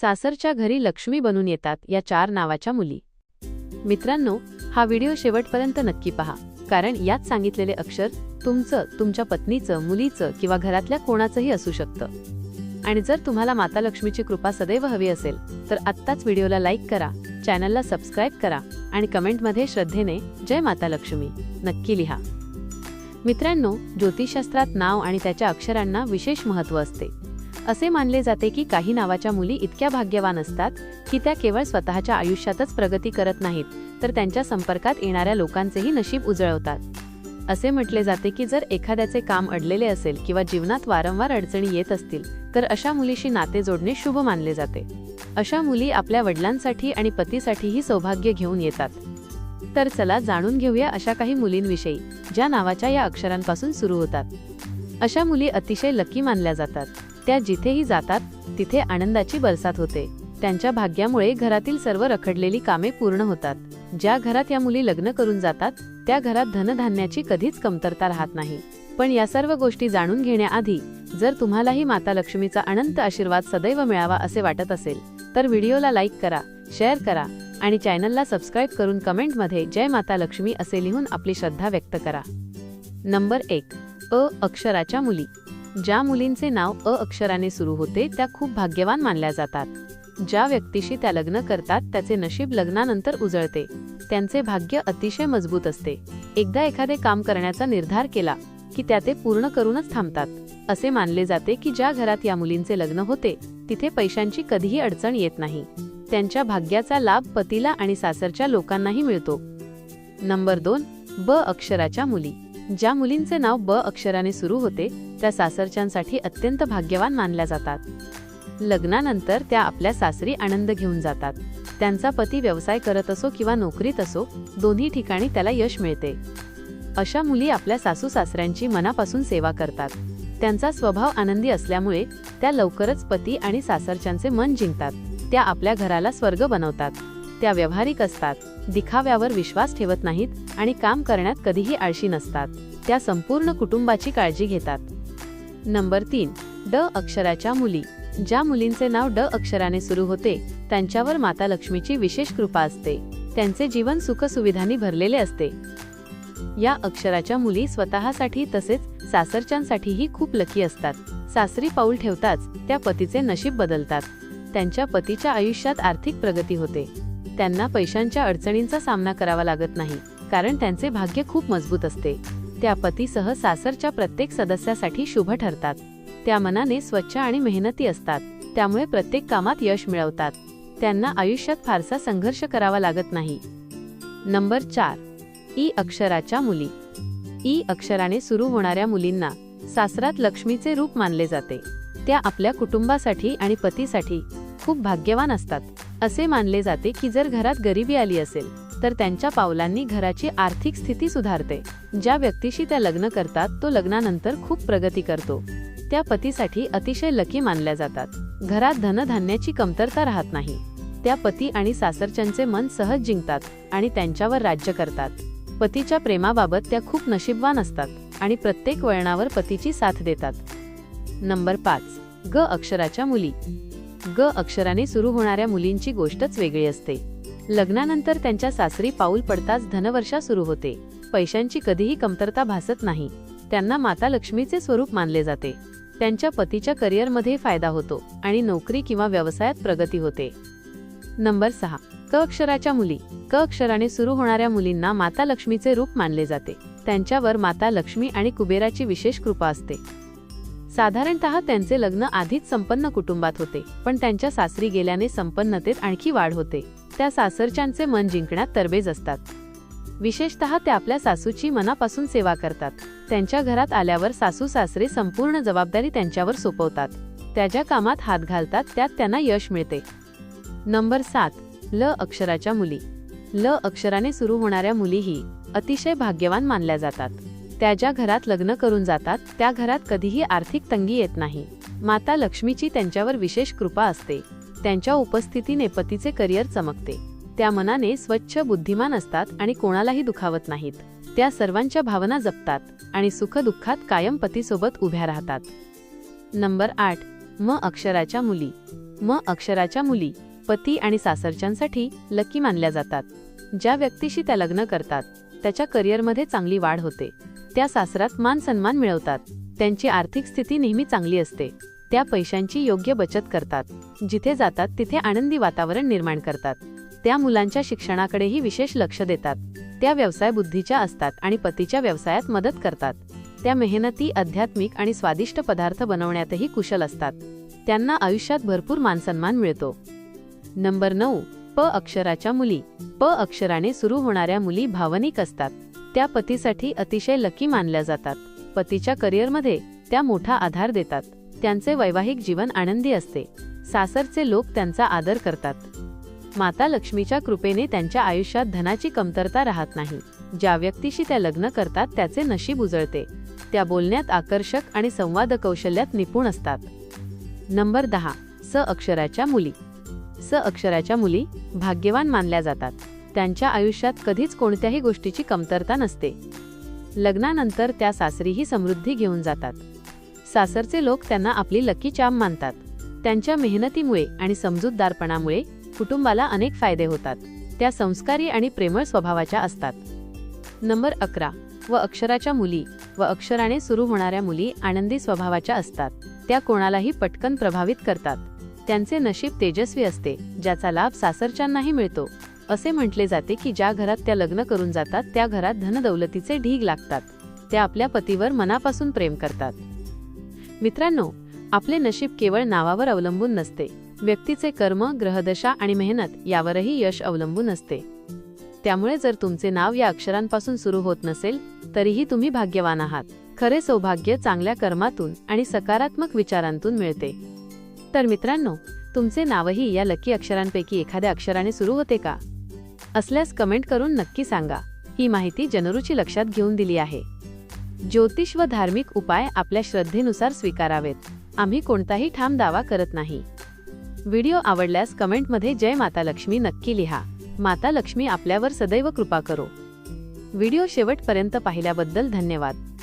सासरच्या घरी लक्ष्मी बनून येतात या चार नावाच्या मुली. मित्रांनो हा व्हिडिओ शेवटपर्यंत नक्की पहा कारण यात सांगितलेले अक्षर तुमचं तुमच्या पत्नीचं मुलीचं किंवा घरातल्या कोणाचंही असू शकतं. आणि जर तुम्हाला माता लक्ष्मीची कृपा सदैव हवी असेल तर आत्ताच व्हिडिओला लाईक करा चॅनलला सबस्क्राईब करा आणि कमेंटमध्ये श्रद्धेने जय माता लक्ष्मी नक्की लिहा. मित्रांनो ज्योतिषशास्त्रात नाव आणि त्याच्या अक्षरांना विशेष महत्त्व असते. असे मानले जाते की काही नावाच्या मुली इतक्या भाग्यवान असतात की त्या केवळ स्वतःच्या आयुष्यातच प्रगती करत नाहीत तर त्यांच्या संपर्कात येणाऱ्या लोकांचेही नशीब उजळवतात. असे म्हटले जाते की जर एखाद्याचे काम अडलेले असेल किंवा जीवनात वारंवार अडचणी येत असतील तर अशा मुलीशी नाते जोडणे शुभ मानले जाते. अशा मुली आपल्या वडिलांसाठी आणि पतीसाठीही सौभाग्य घेऊन येतात. तर चला जाणून घेऊया अशा काही मुलींविषयी ज्या नावाच्या या अक्षरांपासून सुरू होतात. अशा मुली अतिशय लकी मानल्या जातात. त्या जिथेही जातात तिथे आनंदाची बरसात होते. त्यांच्या भाग्यामुळे घरातील सर्व रखडलेली कामे पूर्ण होतात. ज्या घरात या मुली लग्न करून जातात त्या घरात धनधान्याची कधीच कमतरता राहत नाही. पण या सर्व गोष्टी जाणून घेण्याआधी जर तुम्हालाही माता लक्ष्मीचा अनंत आशीर्वाद सदैव मिळावा असे वाटत असेल तर व्हिडिओला लाईक करा शेअर करा आणि चॅनलला सबस्क्राईब करून कमेंटमध्ये जय माता लक्ष्मी असे लिहून आपली श्रद्धा व्यक्त करा. नंबर एक अ अक्षराच्या मुली. ज्या मुलींचे नाव अ अक्षराने सुरू होते त्या खूप भाग्यवान मानल्या जातात. ज्या व्यक्तीशी त्या लग्न करतात त्याचे नशीब लग्नानंतर उजळते. त्यांचे भाग्य अतिशय मजबूत असते. एकदा एखादे काम करण्याचा निर्धार केला की त्या ते पूर्ण करूनच थांबतात. असे मानले जाते की ज्या घरात या मुलींचे लग्न होते तिथे पैशांची कधीही अडचण येत नाही. त्यांच्या भाग्याचा लाभ पतीला आणि सासरच्या लोकांनाही मिळतो. नंबर दोन ब अक्षराच्या मुली. ज्या मुलींचे नाव ब अक्षराने सुरू होते त्या सासरच्यांसाठी अत्यंत भाग्यवान मानल्या जातात. लग्नानंतर त्या आपल्या सासरी आनंद घेऊन जातात. त्यांचा पती व्यवसाय करत असो किंवा नोकरीत असो दोन्ही ठिकाणी त्याला यश मिळते. अशा मुली आपल्या सासू सासऱ्यांची मनापासून सेवा करतात. त्यांचा स्वभाव आनंदी असल्यामुळे त्या लवकरच पती आणि सासरच्यांचे मन जिंकतात. त्या आपल्या घराला स्वर्ग बनवतात. त्या व्यावहारिक असतात. दिखाव्यावर विश्वास ठेवत नाहीत आणि काम करण्यात कधीही आळशी नसतात. त्या संपूर्ण कुटुंबाची काळजी घेतात. नंबर तीन ड अक्षराच्या मुली. ज्या मुलींचे नाव ड अक्षराने सुरू होते त्यांच्यावर माता लक्ष्मीची विशेष कृपा असते. त्यांचे जीवन सुखसुविधांनी भरलेले असते. या अक्षराच्या मुली स्वतःसाठी तसेच सासरच्यांसाठीही खूप लकी असतात. सासरी पाऊल ठेवताच त्या पतीचे नशीब बदलतात. त्यांच्या पतीच्या आयुष्यात आर्थिक प्रगती होते. त्यांना पैशांच्या अडचणींचा सामना करावा लागत नाही कारण त्यांचे भाग्य खूप मजबूत असते. त्या पतीसह सासरच्या प्रत्येक सदस्यासाठी शुभ ठरतात. त्या मनाने स्वच्छ आणि मेहनती असतात. त्यामुळे प्रत्येक कामात यश मिळवतात. त्यांना आयुष्यात फारसा संघर्ष करावा लागत नाही. नंबर चार. ई अक्षराच्या मुली. ई अक्षराने सुरू होणाऱ्या मुलींना सासरात लक्ष्मीचे रूप मानले जाते. त्या आपल्या कुटुंबासाठी आणि पतीसाठी खूप भाग्यवान असतात. असे मानले जाते की जर घरात गरिबी आली असेल तर त्यांच्या पावलांनी घराची आर्थिक स्थिती सुधारते. ज्या व्यक्तीशी त्या लग्न करतात तो लग्नानंतर खूप प्रगती करतो. त्या पतीसाठी अतिशय लकी मानल्या जातात. घरात धनधान्याची कमतरता राहत नाही. त्या पती आणि सासरच्यांचे मन सहज जिंकतात आणि त्यांच्यावर राज्य करतात. पतीच्या प्रेमाबाबत त्या खूप नशीबवान असतात आणि प्रत्येक वळणावर पतीची साथ देतात. नंबर पाच. ग अक्षराच्या मुली. ग अक्षराने सुरू होणाऱ्या मुलींची गोष्टच वेगळी असते. लग्नानंतर त्यांच्या सासरी पाऊल पडताच धनवर्षा सुरू होते. पैशांची कधीही कमतरता भासत नाही. त्यांना माता लक्ष्मीचे स्वरूप मानले जाते. त्यांच्या पतीच्या करिअरमध्ये फायदा होतो आणि नोकरी किंवा व्यवसायात प्रगती होते. नंबर सहा. क अक्षराच्या मुली. क अक्षराने सुरू होणाऱ्या मुलींना माता लक्ष्मीचे रूप मानले जाते. त्यांच्यावर माता लक्ष्मी आणि कुबेराची विशेष कृपा असते. साधारणतः त्यांचे लग्न आधीच संपन्न कुटुंबात होते पण त्यांच्या सासरी गेल्याने संपन्नतेत आणखी वाढ होते. त्या सासरच्यांचे मन जिंकण्यात तरबेज असतात. विशेषतः त्या आपल्या सासूची मनापासून सेवा करतात. त्यांच्या घरात आल्यावर सासू सासरे संपूर्ण जबाबदारी त्यांच्यावर सोपवतात. त्या ज्या कामात हात घालतात त्यात त्यांना यश मिळते. नंबर सात. ल अक्षराच्या मुली. ल अक्षराने सुरू होणाऱ्या मुलीही अतिशय भाग्यवान मानल्या जातात. त्या ज्या घरात लग्न करून जातात त्या घरात कधीही आर्थिक तंगी येत नाही. माता लक्ष्मीची त्यांच्यावर विशेष कृपा असते. त्यांच्या उपस्थितीने पतीचे करिअर चमकते. त्या मनाने स्वच्छ बुद्धिमान असतात आणि कोणालाही दुखावत नाहीत. त्या सर्वांच्या भावना जपतात आणि सुखदुःखात कायम पतीसोबत उभ्या राहतात. नंबर आठ. म अक्षराच्या मुली. म अक्षराच्या मुली पती आणि सासरच्यांसाठी लकी मानल्या जातात. ज्या व्यक्तीशी त्या लग्न करतात त्याच्या करिअरमध्ये चांगली वाढ होते. त्या सासरात मान सन्मान मिळवतात. त्यांची आर्थिक स्थिती नेहमी चांगली असते. त्या पैशांची योग्य बचत करतात. जिथे जातात तिथे आनंदी वातावरण निर्माण करतात. त्या मुलांच्या शिक्षणाकडेही विशेष लक्ष देतात. त्या व्यवसाय बुद्धीच्या असतात आणि पतीच्या व्यवसायात मदत करतात. त्या मेहनती आध्यात्मिक आणि स्वादिष्ट पदार्थ बनवण्यातही कुशल असतात. त्यांना आयुष्यात भरपूर मानसन्मान मिळतो. नंबर नऊ. प अक्षराच्या मुली. प अक्षराने सुरू होणाऱ्या मुली भावनिक असतात. त्या पतीसाठी अतिशय लकी मानल्या जातात. पतीच्या करिअरमध्ये त्या मोठा आधार देतात. त्यांचे वैवाहिक जीवन आनंदी असते. सासरचे लोक त्यांचा आदर करतात. माता लक्ष्मीच्या कृपेने त्यांच्या आयुष्यात धनाची कमतरता राहत नाही. ज्या व्यक्तीशी त्या लग्न करतात त्याचे नशीब उजळते. त्या बोलण्यात आकर्षक आणि संवाद कौशल्यात निपुण असतात. नंबर दहा. स अक्षराच्या मुली. स अक्षराच्या मुली भाग्यवान मानल्या जातात. त्यांच्या आयुष्यात कधीच कोणत्याही गोष्टीची कमतरता नसते. लग्नानंतर त्या सासरीही समृद्धी घेऊन जातात. सासरचे लोक त्यांना आपली लकी चाम मानतात. त्यांच्या मेहनतीमुळे आणि समजूतदारपणामुळे कुटुंबाला अनेक फायदे होतात. त्या संस्कारी आणि प्रेमळ स्वभावाच्या असतात. नंबर अकरा. व अक्षराच्या मुली. व अक्षराने सुरू होणाऱ्या मुली आनंदी स्वभावाच्या असतात. त्या कोणालाही पटकन प्रभावित करतात. त्यांचे नशीब तेजस्वी असते ज्याचा लाभ सासरच्यांनाही मिळतो. असे म्हटले जाते की ज्या घरात त्या लग्न करून जातात त्या घरात धनदौलतीचे ढीग लागतात. त्या आपल्या पतीवर मनापासून प्रेम करतात. मित्रांनो आपले नशीब केवळ नावावर अवलंबून नसते. व्यक्तीचे कर्म ग्रहदशा आणि मेहनत यावरही यश अवलंबून असते. त्यामुळे जर तुमचे नाव या अक्षरांपासून सुरू होत नसेल तरीही तुम्ही भाग्यवान आहात. खरे सौभाग्य चांगल्या कर्मातून आणि सकारात्मक विचारांतून मिळते. तर मित्रांनो तुमचे नावही या लकी अक्षरांपैकी एखाद्या अक्षराने सुरू होते का? असल्यास कमेंट करून नक्की सांगा. ही माहिती जनरुची लक्षात घेऊन दिली आहे. ज्योतिष व धार्मिक उपाय आपल्या श्रद्धेनुसार स्वीकारावेत. आम्ही कोणताही ठाम दावा करत नाही. व्हिडिओ आवडल्यास कमेंटमध्ये जय माता लक्ष्मी नक्की लिहा. माता लक्ष्मी आपल्यावर सदैव कृपा करो. व्हिडिओ शेवटपर्यंत पाहिल्याबद्दल धन्यवाद.